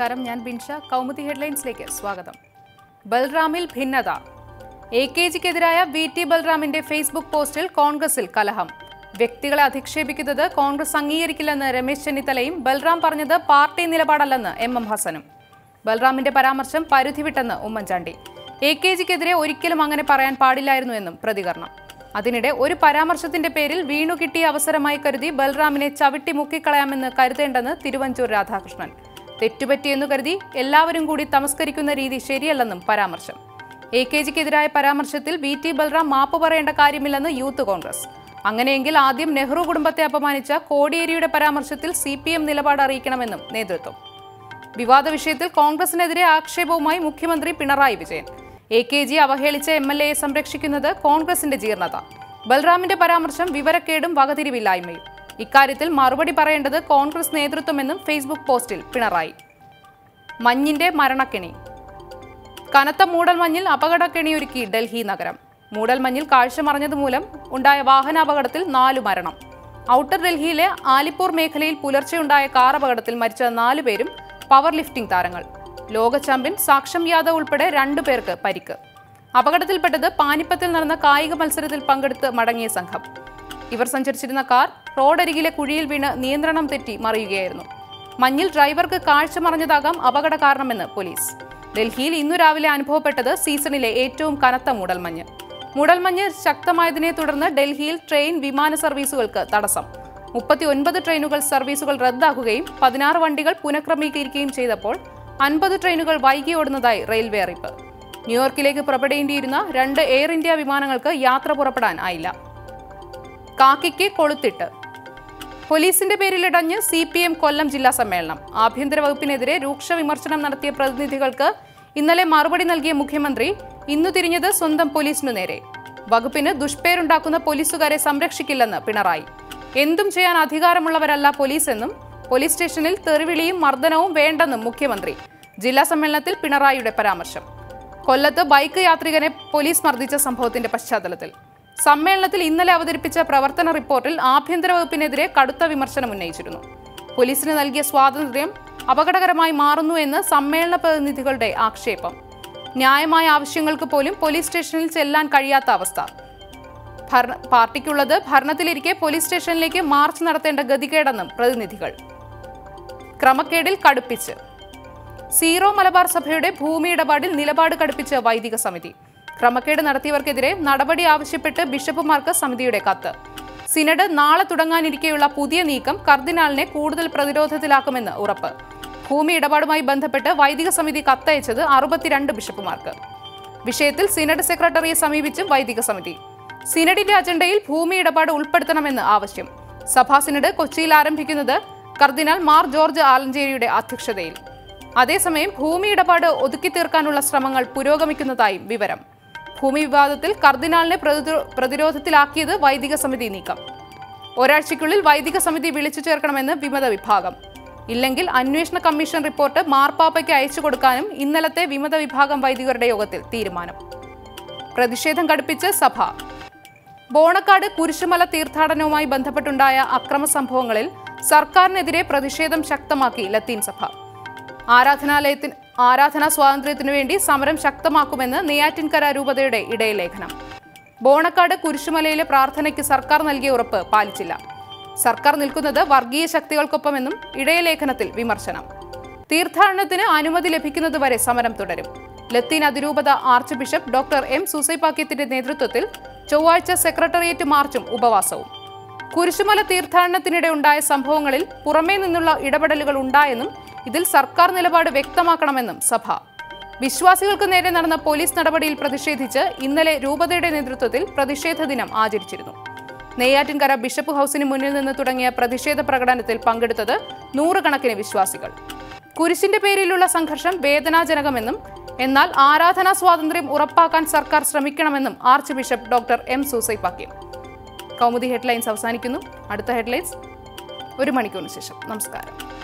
നമസ്കാരം ഞാൻ ബിൻഷ. കൗമുദി ഹെഡ്ലൈൻസിലേക്ക് സ്വാഗതം. ബൽറാമിൽ ഭിന്നത. എ കെ ജിക്കെതിരായ വി ടി ബൽറാമിന്റെ ഫേസ്ബുക്ക് പോസ്റ്റിൽ കോൺഗ്രസിൽ കലഹം. വ്യക്തികളെ അധിക്ഷേപിക്കുന്നത് കോൺഗ്രസ് അംഗീകരിക്കില്ലെന്ന് രമേശ് ചെന്നിത്തലയും ബൽറാം പറഞ്ഞത് പാർട്ടി നിലപാടല്ലെന്ന് എം എം ഹസനും. ബൽറാമിന്റെ പരാമർശം പരിധിവിട്ടെന്ന് ഉമ്മൻചാണ്ടി. എ കെ ജിക്കെതിരെ ഒരിക്കലും അങ്ങനെ പറയാൻ പാടില്ലായിരുന്നു എന്നും പ്രതികരണം. അതിനിടെ ഒരു പരാമർശത്തിന്റെ പേരിൽ വീണു കിട്ടിയ അവസരമായി കരുതി ബൽറാമിനെ ചവിട്ടി മുക്കിക്കളയാമെന്ന് കരുതേണ്ടെന്ന് തിരുവഞ്ചൂർ രാധാകൃഷ്ണൻ. തെറ്റുപറ്റിയെന്നു കരുതി എല്ലാവരും കൂടി തമസ്കരിക്കുന്ന രീതി ശരിയല്ലെന്നും പരാമർശം. എ കെ ജിക്കെതിരായ പരാമർശത്തിൽ വി ടി ബൽറാം മാപ്പ് പറയേണ്ട കാര്യമില്ലെന്ന് യൂത്ത് കോൺഗ്രസ്. അങ്ങനെയെങ്കിൽ ആദ്യം നെഹ്റു കുടുംബത്തെ അപമാനിച്ച കോടിയേരിയുടെ പരാമർശത്തിൽ സി പി എം നിലപാട് അറിയിക്കണമെന്നും നേതൃത്വം. വിവാദ വിഷയത്തിൽ കോൺഗ്രസിനെതിരെ ആക്ഷേപവുമായി മുഖ്യമന്ത്രി Pinarayi Vijayan. A K G അവഹേളിച്ച M L എയെ സംരക്ഷിക്കുന്നത് കോൺഗ്രസിന്റെ ജീർണത ബൽറാമിന്റെ പരാമർശം വിവരക്കേടും വകതിരിവില്ലായ്മയും. ഇക്കാര്യത്തിൽ മറുപടി പറയേണ്ടത് കോൺഗ്രസ് നേതൃത്വമെന്നും ഫേസ്ബുക്ക് പോസ്റ്റിൽ പിണറായി. മഞ്ഞിന്റെ മരണക്കെണി. കനത്ത മൂടൽമഞ്ഞിൽ അപകടക്കെണിയൊരുക്കി ഡൽഹി നഗരം. മൂടൽമഞ്ഞിൽ കാഴ്ച മറഞ്ഞതുമൂലം ഉണ്ടായ വാഹനാപകടത്തിൽ നാലു മരണം. ഔട്ടർ ഡൽഹിയിലെ ആലിപ്പൂർ മേഖലയിൽ പുലർച്ചെയുണ്ടായ കാർ അപകടത്തിൽ മരിച്ച നാലു പേരും പവർ ലിഫ്റ്റിംഗ് താരങ്ങൾ. ലോക ചാമ്പ്യൻ സാക്ഷം യാദവ് ഉൾപ്പെടെ രണ്ടു പേർക്ക് പരിക്ക്. അപകടത്തിൽപ്പെട്ടത് പാനിപ്പത്തിൽ നടന്ന കായിക മത്സരത്തിൽ പങ്കെടുത്ത് മടങ്ങിയ സംഘം. ഇവർ സഞ്ചരിച്ചിരുന്ന കാർ റോഡരികിലെ കുഴിയിൽ വീണ് നിയന്ത്രണം തെറ്റി മറിയുകയായിരുന്നു. മഞ്ഞിൽ ഡ്രൈവർക്ക് കാഴ്ച മറഞ്ഞതാകാം അപകട കാരണമെന്ന് പോലീസ്. ഡൽഹിയിൽ ഇന്നു രാവിലെ അനുഭവപ്പെട്ടത് സീസണിലെ ഏറ്റവും കനത്ത മൂടൽമഞ്ഞ്. മൂടൽമഞ്ഞ് ശക്തമായതിനെ തുടർന്ന് ഡൽഹിയിൽ ട്രെയിൻ വിമാന സർവീസുകൾക്ക് തടസ്സം. മുപ്പത്തി ഒൻപത് ട്രെയിനുകൾ സർവീസുകൾ റദ്ദാക്കുകയും പതിനാറ് വണ്ടികൾ പുനഃക്രമീകരിക്കുകയും ചെയ്തപ്പോൾ അൻപത് ട്രെയിനുകൾ വൈകി ഓടുന്നതായി റെയിൽവേ അറിയിപ്പ്. ന്യൂയോർക്കിലേക്ക് പുറപ്പെടേണ്ടിയിരുന്ന രണ്ട് എയർ ഇന്ത്യ വിമാനങ്ങൾക്ക് യാത്ര പുറപ്പെടാൻ ആയില്ല. കാക്കിക്ക് കൊളുത്തിട്ട് പോലീസിന്റെ പേരിലിടഞ്ഞ് സി പി എം കൊല്ലം ജില്ലാ സമ്മേളനം. ആഭ്യന്തര വകുപ്പിനെതിരെ രൂക്ഷ വിമർശനം നടത്തിയ പ്രതിനിധികൾക്ക് ഇന്നലെ മറുപടി നൽകിയ മുഖ്യമന്ത്രി ഇന്നു തിരിഞ്ഞത് സ്വന്തം പോലീസിനു നേരെ. വകുപ്പിന് ദുഷ്പേരുണ്ടാക്കുന്ന പോലീസുകാരെ സംരക്ഷിക്കില്ലെന്ന് പിണറായി. എന്തും ചെയ്യാൻ അധികാരമുള്ളവരല്ല പോലീസ് എന്നും പോലീസ് സ്റ്റേഷനിൽ തെറിവിളിയും മർദ്ദനവും വേണ്ടെന്നും മുഖ്യമന്ത്രി. ജില്ലാ സമ്മേളനത്തിൽ പിണറായിയുടെ പരാമർശം. കൊല്ലത്ത് ബൈക്ക് യാത്രികനെ പോലീസ് മർദ്ദിച്ച സംഭവത്തിന്റെ പശ്ചാത്തലത്തിൽ. സമ്മേളനത്തിൽ ഇന്നലെ അവതരിപ്പിച്ച പ്രവർത്തന റിപ്പോർട്ടിൽ ആഭ്യന്തര വകുപ്പിനെതിരെ കടുത്ത വിമർശനം ഉന്നയിച്ചിരുന്നു. പോലീസിന് നൽകിയ സ്വാതന്ത്ര്യം അപകടകരമായി മാറുന്നു എന്ന് സമ്മേളന പ്രതിനിധികളുടെ ആക്ഷേപം. ന്യായമായ ആവശ്യങ്ങൾക്ക് പോലും പോലീസ് സ്റ്റേഷനിൽ ചെല്ലാൻ കഴിയാത്ത അവസ്ഥ. ഭരണ പാർട്ടിക്കുള്ളത് ഭരണത്തിലിരിക്കെ പോലീസ് സ്റ്റേഷനിലേക്ക് മാർച്ച് നടത്തേണ്ട ഗതികേടെന്നും പ്രതിനിധികൾ. ക്രമക്കേടിൽ കടുപ്പിച്ച്. സീറോ മലബാർ സഭയുടെ ഭൂമി ഇടപാടിൽ നിലപാട് കടുപ്പിച്ച് വൈദിക സമിതി. ക്രമക്കേട് നടത്തിയവർക്കെതിരെ നടപടി ആവശ്യപ്പെട്ട് ബിഷപ്പുമാർക്ക് സമിതിയുടെ കത്ത്. സിനഡ് നാളെ തുടങ്ങാനിരിക്കെയുള്ള പുതിയ നീക്കം കർദിനാളിനെ കൂടുതൽ പ്രതിരോധത്തിലാക്കുമെന്ന് ഉറപ്പ്. ഭൂമി ഇടപാടുമായി ബന്ധപ്പെട്ട് വൈദിക സമിതി കത്തയച്ചത് അറുപത്തിരണ്ട് ബിഷപ്പുമാർക്ക്. വിഷയത്തിൽ സിനഡ് സെക്രട്ടറിയെ സമീപിച്ചും വൈദിക സമിതി. സിനഡിന്റെ അജണ്ടയിൽ ഭൂമി ഇടപാട് ഉൾപ്പെടുത്തണമെന്ന് ആവശ്യം. സഭാ സിനഡ് കൊച്ചിയിൽ ആരംഭിക്കുന്നത് കർദിനാൾ മാർ ജോർജ് ആലഞ്ചേരിയുടെ അധ്യക്ഷതയിൽ. അതേസമയം ഭൂമി ഇടപാട് ഒതുക്കി തീർക്കാനുള്ള ശ്രമങ്ങൾ പുരോഗമിക്കുന്നതായും വിവരം. ഭൂമി വിവാദത്തിൽ കർദിനാളിനെ പ്രതിരോ- പ്രതിരോധത്തിലാക്കിയത് വൈദിക സമിതി നീക്കം. ഒരാഴ്ചയ്ക്കുള്ളിൽ വൈദിക സമിതി വിളിച്ചു ചേർക്കണമെന്ന് വിമത വിഭാഗം. ഇല്ലെങ്കിൽ അന്വേഷണ കമ്മീഷൻ റിപ്പോർട്ട് മാർപ്പാപ്പയ്ക്ക് അയച്ചു കൊടുക്കാനും ഇന്നലത്തെ വിമത വിഭാഗം വൈദികരുടെ യോഗത്തിൽ തീരുമാനം. പ്രതിഷേധം കടുപ്പിച്ച് സഭ. ബോണക്കാട് കുരിശുമല തീർത്ഥാടനവുമായി ബന്ധപ്പെട്ടുണ്ടായ അക്രമ സംഭവങ്ങളിൽ സർക്കാരിനെതിരെ പ്രതിഷേധം ശക്തമാക്കി ലത്തീൻ സഭ. ആരാധനാലയത്തിന് ആരാധനാ സ്വാതന്ത്ര്യത്തിനു വേണ്ടി സമരം ശക്തമാക്കുമെന്ന് നെയ്യാറ്റിൻകര രൂപതയുടെ ഇടയലേഖനം. ബോണക്കാട് കുരിശുമലയിലെ പ്രാർത്ഥനയ്ക്ക് സർക്കാർ നൽകിയ ഉറപ്പ് പാലിച്ചില്ല. സർക്കാർ നിൽക്കുന്നത് വർഗീയ ശക്തികൾക്കൊപ്പമെന്നും ഇടയലേഖനത്തിൽ വിമർശനം. തീർത്ഥാടനത്തിന് അനുമതി ലഭിക്കുന്നതുവരെ സമരം തുടരും. ലത്തീൻ അതിരൂപത ആർച്ച് ബിഷപ്പ് ഡോക്ടർ എം. സൂസൈപാക്യത്തിന്റെ നേതൃത്വത്തിൽ ചൊവ്വാഴ്ച സെക്രട്ടേറിയറ്റ് മാർച്ചും ഉപവാസവും. കുരിശുമല തീർത്ഥാടനത്തിനിടെ ഉണ്ടായ സംഭവങ്ങളിൽ പുറമേ നിന്നുള്ള ഇടപെടലുകൾ ഉണ്ടായെന്നും ഇതിൽ സർക്കാർ നിലപാട് വ്യക്തമാക്കണമെന്നും സഭ. വിശ്വാസികൾക്ക് നേരെ നടന്ന പോലീസ് നടപടിയിൽ പ്രതിഷേധിച്ച് ഇന്നലെ രൂപതയുടെ നേതൃത്വത്തിൽ പ്രതിഷേധ ദിനം ആചരിച്ചിരുന്നു. നെയ്യാറ്റിൻകര ബിഷപ്പ് ഹൌസിന് മുന്നിൽ നിന്ന് തുടങ്ങിയ പ്രതിഷേധ പ്രകടനത്തിൽ പങ്കെടുത്തത് നൂറുകണക്കിന് വിശ്വാസികൾ. കുരിശിന്റെ പേരിലുള്ള സംഘർഷം വേദനാജനകമെന്നും എന്നാൽ ആരാധനാ സ്വാതന്ത്ര്യം ഉറപ്പാക്കാൻ സർക്കാർ ശ്രമിക്കണമെന്നും archbishop doctor M Soosaipakiam Kaumudi headlines അവസാനിക്കുന്നു. അടുത്ത ഹെഡ്ലൈൻസ് ഒരു മണിക്കൂറിന് ശേഷം. നമസ്കാരം.